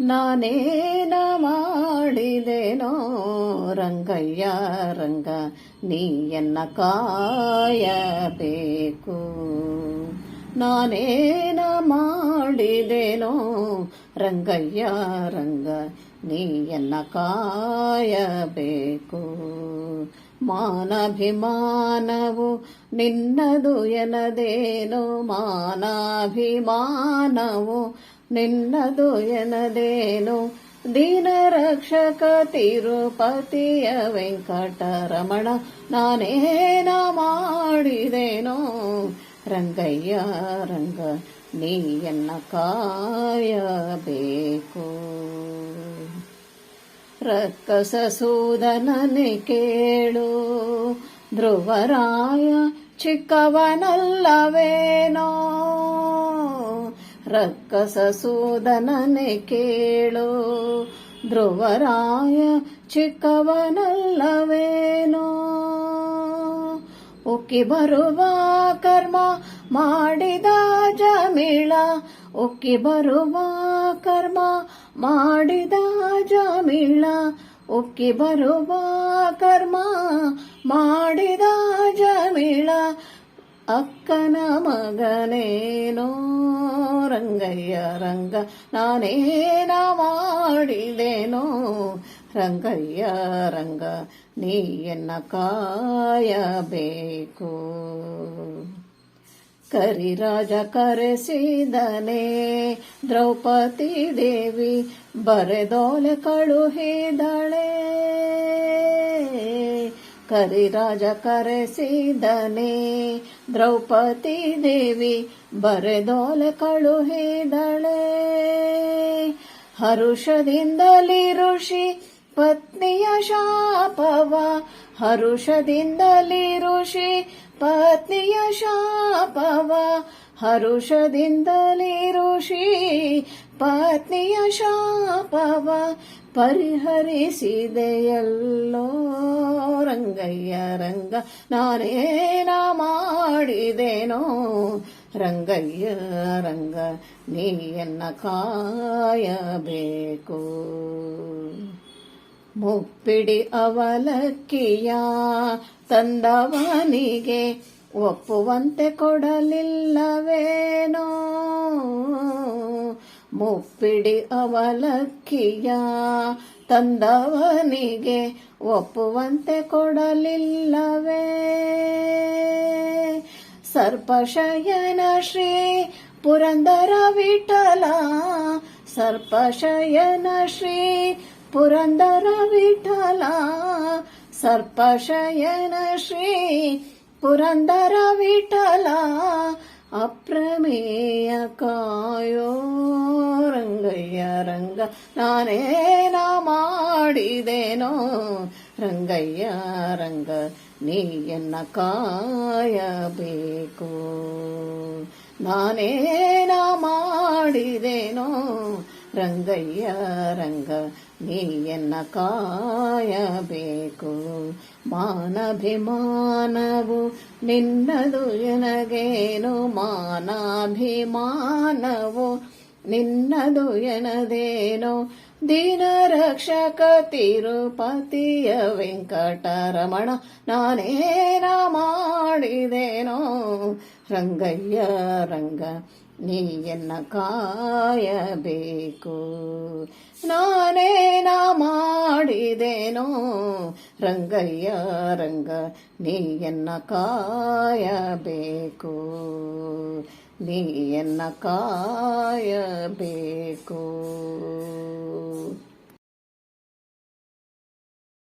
ನಾನೇನ ಮಾಡಿದೆನೋ ರಂಗಯ್ಯ, ರಂಗ, ನೀಯನ್ನ ಕಾಯಬೇಕು. ನಾನೇನ ಮಾಡಿದೆನೋ ರಂಗಯ್ಯ, ರಂಗ, ನೀಯನ್ನ ಕಾಯಬೇಕು. ಮಾನಭಿಮಾನವು ನಿನ್ನದು ಎನದೇನು ಮಾನಾಭಿಮಾನವು ನಿನ್ನದು ಎನದೇನು ದೀನ ರಕ್ಷಕ ತಿರುಪತಿಯ ವೆಂಕಟರಮಣ, ನಾನೇನ ಮಾಡಿದೇನೋ? ರಂಗಯ್ಯ, ರಂಗ, ನೀಯನ್ನ ಕಾಯಬೇಕು. ರಕ್ಕಸ ಸೂದನನೆ ಕೇಳು, ಧ್ರುವರಾಯ ಚಿಕ್ಕವನಲ್ಲವೇನೋ? ರಕ್ಕಸ ಸೋದನನೇ ಕೇಳು, ಧ್ರುವರಾಯ ಚಿಕ್ಕವನಲ್ಲವೇನೋ? ಉಕ್ಕಿ ಬರುವ ಕರ್ಮ ಮಾಡಿದ ಜಮಿಳ, ಉಕ್ಕಿ ಬರುವ ಕರ್ಮ ಮಾಡಿದ ಜಮಿಳ, ಉಕ್ಕಿ ಬರುವ ಕರ್ಮ ಮಾಡಿದ ಜಮಿಳ, ಅಕ್ಕನ ಮಗನೇನೋ? ರಂಗಯ್ಯ ರಂಗ ನಾನೇನ ಮಾಡಿದೆನೋ ರಂಗಯ್ಯ ರಂಗ ನೀಯನ್ನ ಕಾಯಬೇಕು. ಕರಿರಾಜ ಕರೆಸಿದನೆ ದ್ರೌಪದಿ ದೇವಿ ಬರೆದೋಲೆ ಕಳುಹಿದಳೆ. ಕರಿರಾಜ ಕರೆಸಿದನೆ. ದ್ರೌಪದಿ ದೇವಿ ಬರೆದೋಲೆ ಕಳುಹಿದಳೆ ಹರುಷದಿಂದಲಿ ಋಷಿ ಪತ್ನಿಯ ಶಾಪವ. ಹರುಷದಿಂದಲಿ ಋಷಿ ಪತ್ನಿಯ ಶಾಪವ. ಹರುಷದಿಂದಲಿ ಋಷಿ ಪತ್ನಿಯ ಶಾಪವ. ಪರಿಹರಿಸಿದೆಯಲ್ಲೋ ರಂಗಯ್ಯ ರಂಗ ನಾನೇನ ಮಾಡಿದೆನೋ ರಂಗಯ್ಯ ರಂಗ ನೀಯನ್ನ ಕಾಯಬೇಕು ಮುಪ್ಪಿಡಿ ಅವಲಕ್ಕಿಯ ತಂದವನಿಗೆ ಒಪ್ಪುವಂತೆ ಕೊಡಲಿಲ್ಲವೇನೋ ಮುಪ್ಪಿಡಿ ಅವಲಕ್ಕಿಯ ತಂದವನಿಗೆ ಒಪ್ಪುವಂತೆ ಕೊಡಲಿಲ್ಲವೇ? ಸರ್ಪಶಯನ ಶ್ರೀ ಪುರಂದರ ವಿಠಲ, ಸರ್ಪಶಯನ ಶ್ರೀ ಪುರಂದರ ವಿಠಲ, ಸರ್ಪಶಯನ ಶ್ರೀ ಪುರಂದರ ವಿಠಲ ಅಪ್ರಮೇಯ ಕಾಯೋ ರಂಗಯ್ಯ ರಂಗ ನಾನೇನ ಮಾಡಿದೆನೋ ರಂಗಯ್ಯ ರಂಗ ನೀಯನ್ನ ಕಾಯಬೇಕು ನಾನೇನ ಮಾಡಿದೆನೋ ರಂಗಯ್ಯ ರಂಗ ನೀಯನ್ನ ಕಾಯಬೇಕು. ಮಾನಭಿಮಾನವು ನಿನ್ನದು ಎನಗೇನು ಮಾನಾಭಿಮಾನವು ನಿನ್ನದು ಎನದೇನೋ ದೀನ ರಕ್ಷಕ ತಿರುಪತಿಯ ವೆಂಕಟರಮಣ ನಾನೇನ ಮಾಡಿದೆನೋ ರಂಗಯ್ಯ, ರಂಗ, ನೀಯನ್ನ ಕಾಯಬೇಕು. ನಾನೇನ ಮಾಡಿದೆನೋ ರಂಗಯ್ಯ, ರಂಗ, ನೀಯನ್ನ ಕಾಯಬೇಕು. ನೀಯನ್ನ ಕಾಯಬೇಕು?